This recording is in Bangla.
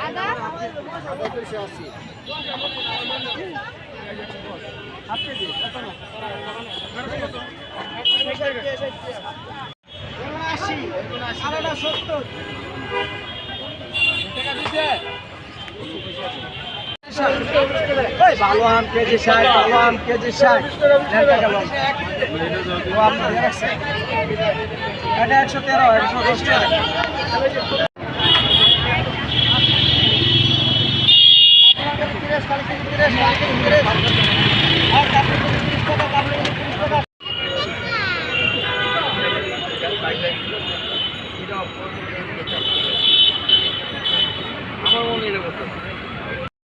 আদা আদা দুশো আশি আশি আলাদা সত্তর টাকা দিচ্ছে ভালো আম কেজি ষাট। ভালো আম কেজি ষাট এটা একশো তেরো একশো দশ আমার মনে এটা করতে